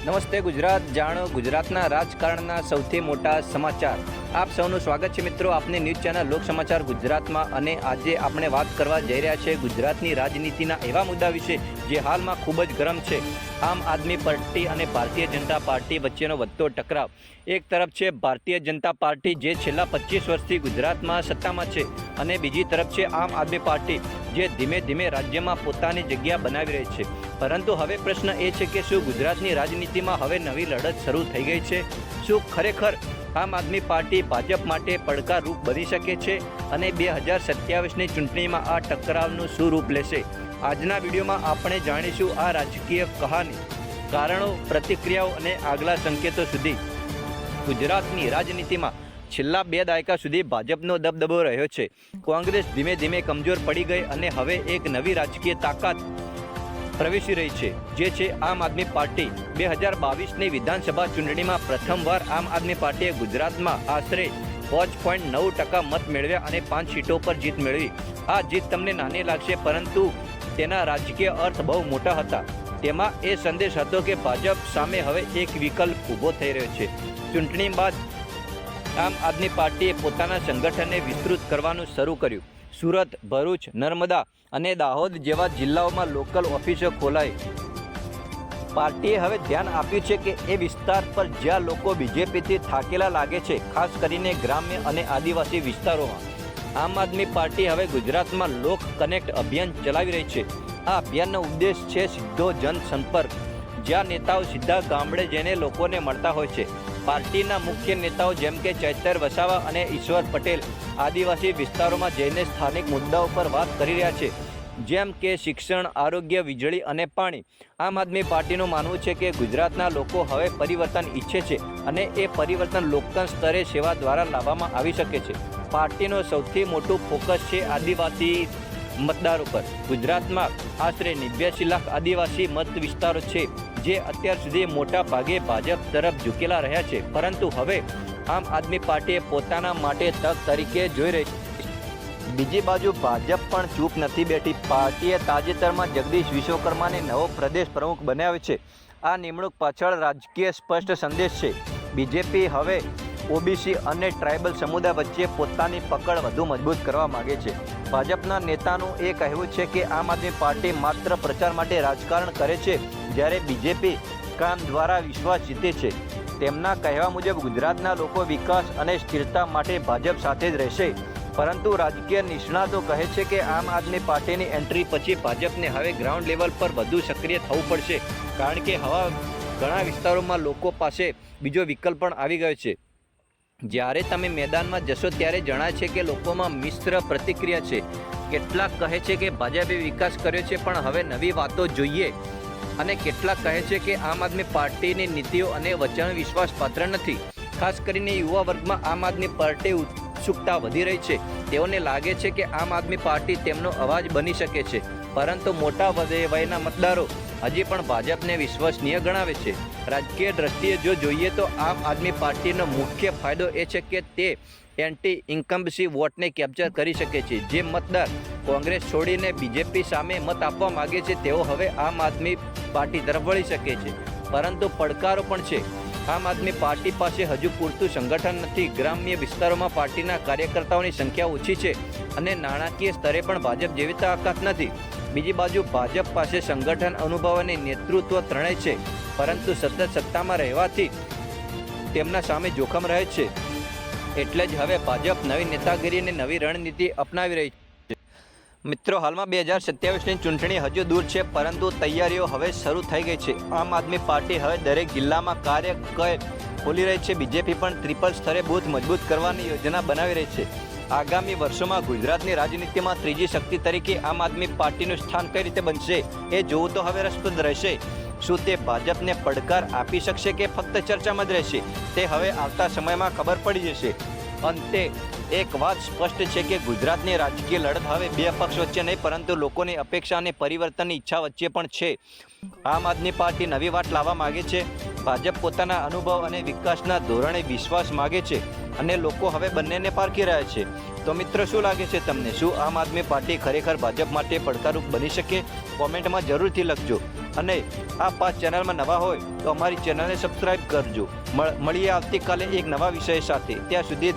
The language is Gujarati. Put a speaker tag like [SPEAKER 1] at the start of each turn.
[SPEAKER 1] નમસ્તે ગુજરાત જાણો ગુજરાતના રાજકારણના સૌથી મોટા સમાચાર. આપ સૌનું સ્વાગત છે મિત્રો. આપની ન્યૂઝ ચેનલ લોક સમાચાર ગુજરાતમાં અને આજે આપણે વાત કરવા જઈ રહ્યા છે ગુજરાતની રાજનીતિના એવા મુદ્દા વિશે જે હાલમાં ખૂબ જ ગરમ છે. આમ આદમી પાર્ટી અને ભારતીય જનતા પાર્ટી વચ્ચેનો વધતો ટકરાવ. એક તરફ છે ભારતીય જનતા પાર્ટી જે છેલ્લા પચીસ વર્ષથી ગુજરાતમાં સત્તામાં છે અને બીજી તરફ છે આમ આદમી પાર્ટી જે ધીમે ધીમે રાજ્યમાં પોતાની જગ્યા બનાવી રહી છે. પરંતુ હવે પ્રશ્ન એ છે કે શું ગુજરાતની રાજનીતિમાં હવે નવી લડત શરૂ થઈ ગઈ છે? શું ખરેખર આમ આદમી પાર્ટી ભાજપ માટે પડકારરૂપ બની શકે છે અને બે હજાર સત્યાવીસની ચૂંટણીમાં આ ટકરાવનું શું રૂપ લેશે. આજના વિડીયોમાં આપણે જાણીશું આ રાજકીય કહાની, કારણો, પ્રતિક્રિયાઓ અને આગલા સંકેતો સુધી. ગુજરાતની રાજનીતિમાં છેલ્લા બે દાયકા સુધી ભાજપનો દબદબો રહ્યો છે. કોંગ્રેસ ધીમે ધીમે કમજોર પડી ગઈ અને હવે એક નવી રાજકીય તાકાત પ્રવેશી રહી છે, જે છે આમ આદમી પાર્ટી. બે હજાર બાવીસની વિધાનસભા ચૂંટણીમાં પ્રથમવાર આમ આદમી પાર્ટીએ ગુજરાતમાં આશરે પાંચ પોઈન્ટ નવ ટકા મત મેળવ્યા અને પાંચ સીટો પર જીત મેળવી. આ જીત તમને નાની લાગશે, પરંતુ તેના રાજકીય અર્થ બહુ મોટા હતા. તેમાં એ સંદેશ હતો કે ભાજપ સામે હવે એક વિકલ્પ ઊભો થઈ રહ્યો છે. ચૂંટણી બાદ આમ આદમી પાર્ટીએ પોતાના સંગઠનને વિસ્તૃત કરવાનું શરૂ કર્યું. સુરત, ભરૂચ, નર્મદા અને દાહોદ જેવા જિલ્લાઓમાં લોકલ ઓફિસો ખોલાઈ. પાર્ટીએ હવે ધ્યાન આપ્યું છે કે એ વિસ્તાર પર જ્યાં લોકો બીજેપીથી થાકેલા લાગે છે, ખાસ કરીને ગ્રામ્ય અને આદિવાસી વિસ્તારોમાં. આમ આદમી પાર્ટી હવે ગુજરાતમાં લોક કનેક્ટ અભિયાન ચલાવી રહી છે. આ અભિયાનનો ઉદ્દેશ છે સીધો જનસંપર્ક, જ્યાં નેતાઓ સીધા ગામડે જઈને લોકોને મળતા હોય છે. પાર્ટીના મુખ્ય નેતાઓ જેમ કે ચૈતર વસાવા અને ઈશ્વર પટેલ આદિવાસી વિસ્તારોમાં જઈને સ્થાનિક મુદ્દાઓ પર વાત કરી રહ્યા છે. જેમ કે શિક્ષણ, આરોગ્ય, વીજળી અને પાણી. આમ આદમી પાર્ટીનું માનવું છે કે ગુજરાતના લોકો હવે પરિવર્તન ઈચ્છે છે અને એ પરિવર્તન લોકલ સ્તરે સેવા દ્વારા લાવવામાં આવી શકે છે. પાર્ટીનો સૌથી મોટું ફોકસ છે આદિવાસી મતદારો પર ગુજરાતમાં આશરે નેવ્યાસી લાખ આદિવાસી મત વિસ્તારો છે, જે અત્યાર સુધી મોટા ભાગે ભાજપ તરફ ઝૂકેલા રહ્યા છે. પરંતુ હવે આમ આદમી પાર્ટીએ પોતાના માટે તક તરીકે જોઈ રહી છે. બીજી બાજુ ભાજપ પણ ચૂપ નથી બેઠી. પાર્ટીએ તાજેતરમાં જગદીશ વિશ્વકર્માને નવો પ્રદેશ પ્રમુખ બનાવ્યો છે. આ નિમણૂક પાછળ રાજકીય સ્પષ્ટ સંદેશ છે. બીજેપી હવે ઓબીસી અને ટ્રાઇબલ સમુદાય વચ્ચે પોતાની પકડ વધુ મજબૂત કરવા માગે છે. ભાજપના નેતાનું એ કહેવું છે કે આમ આદમી પાર્ટી માત્ર પ્રચાર માટે રાજકારણ કરે છે, જ્યારે બીજેપી કામ દ્વારા વિશ્વાસ જીતે છે. તેમના કહેવા મુજબ ગુજરાતના લોકો વિકાસ અને સ્થિરતા માટે ભાજપ સાથે જ રહેશે. પરંતુ રાજકીય નિષ્ણાતો કહે છે કે આમ આદમી પાર્ટીની એન્ટ્રી પછી ભાજપને હવે ગ્રાઉન્ડ લેવલ પર વધુ સક્રિય થવું પડશે. કારણ કે હવા ઘણા વિસ્તારોમાં લોકો પાસે બીજો વિકલ્પ પણ આવી ગયો છે. જ્યારે તમે મેદાનમાં જશો ત્યારે જણાય છે કે લોકોમાં મિશ્ર પ્રતિક્રિયા છે. કેટલાક કહે છે કે ભાજપે વિકાસ કર્યો છે, પણ હવે નવી વાતો જોઈએ. અને કેટલાક કહે છે કે આમ આદમી પાર્ટીની નીતિઓ અને વચન વિશ્વાસપાત્ર નથી. ખાસ કરીને યુવા વર્ગમાં આમ આદમી પાર્ટી ઉત્સુકતા વધી રહી છે. તેઓને લાગે છે કે આમ આદમી પાર્ટી તેમનો અવાજ બની શકે છે. પરંતુ મોટા વધે વયના મતદારો હજી પણ ભાજપને વિશ્વસનીય ગણાવે છે. રાજકીય દ્રષ્ટિએ જો જોઈએ તો આમ આદમી પાર્ટીનો મુખ્ય ફાયદો એ છે કે તે એન્ટી ઇન્કમ્બસી વોટને કેપ્ચર કરી શકે છે. જે મતદાર કોંગ્રેસ છોડીને બીજેપી સામે મત આપવા માગે છે, તેઓ હવે આમ આદમી પાર્ટી તરફ વળી શકે છે. પરંતુ પડકારો પણ છે. આમ આદમી પાર્ટી પાસે હજુ પૂરતું સંગઠન નથી. ગ્રામ્ય વિસ્તારોમાં પાર્ટીના કાર્યકર્તાઓની સંખ્યા ઓછી છે અને નાણાકીય સ્તરે પણ ભાજપ જેવી તાકાત નથી. બીજી બાજુ ભાજપ પાસે સંગઠન અનુભવ અને નેતૃત્વ ત્રણેય છે, પરંતુ સતત સત્તામાં રહેવાથી તેમના સામે જોખમ રહે છે. એટલે જ હવે ભાજપ નવી નેતાગીરી અને નવી રણનીતિ અપનાવી રહી છે. મિત્રો, હાલમાં બે હજાર સત્યાવીસની ચૂંટણી હજુ દૂર છે, પરંતુ તૈયારીઓ હવે શરૂ થઈ ગઈ છે. આમ આદમી પાર્ટી હવે દરેક જિલ્લામાં કાર્ય ખોલી રહી છે. બીજેપી પણ ત્રિપલ સ્તરે બૂથ મજબૂત કરવાની યોજના બનાવી રહી છે. આગામી વર્ષોમાં ગુજરાતની રાજનીતિમાં ત્રીજી શક્તિ તરીકે આમ આદમી પાર્ટીનું સ્થાન કઈ રીતે બનશે એ જોવું તો હવે રસપ્રદ રહેશે. શું તે ભાજપને પડકાર આપી શકશે કે ફક્ત ચર્ચામાં જ રહેશે? તે હવે આવતા સમયમાં ખબર પડી જશે. અંતે, એક વાત સ્પષ્ટ છે કે ગુજરાતની રાજકીય લડત હવે બે પક્ષ વચ્ચે નહીં, પરંતુ લોકોની અપેક્ષા અને પરિવર્તનની ઈચ્છા વચ્ચે પણ છે. આમ આદમી પાર્ટી નવી વાત લાવવા માગે છે. ભાજપ પોતાના અનુભવ અને વિકાસના ધોરણે વિશ્વાસ માગે છે અને લોકો હવે બંનેને પારખી રહ્યા છે. તો મિત્રો, શું લાગે છે તમને? શું આમ આદમી પાર્ટી ખરેખર ભાજપ માટે પડકારરૂપ બની શકે? કોમેન્ટમાં જરૂરથી લખજો. અને આ પાંચ ચેનલમાં નવા હોય તો અમારી ચેનલને સબસ્ક્રાઇબ કરજો. મળ- મળીએ આવતીકાલે એક નવા વિષય સાથે. ત્યાં સુધી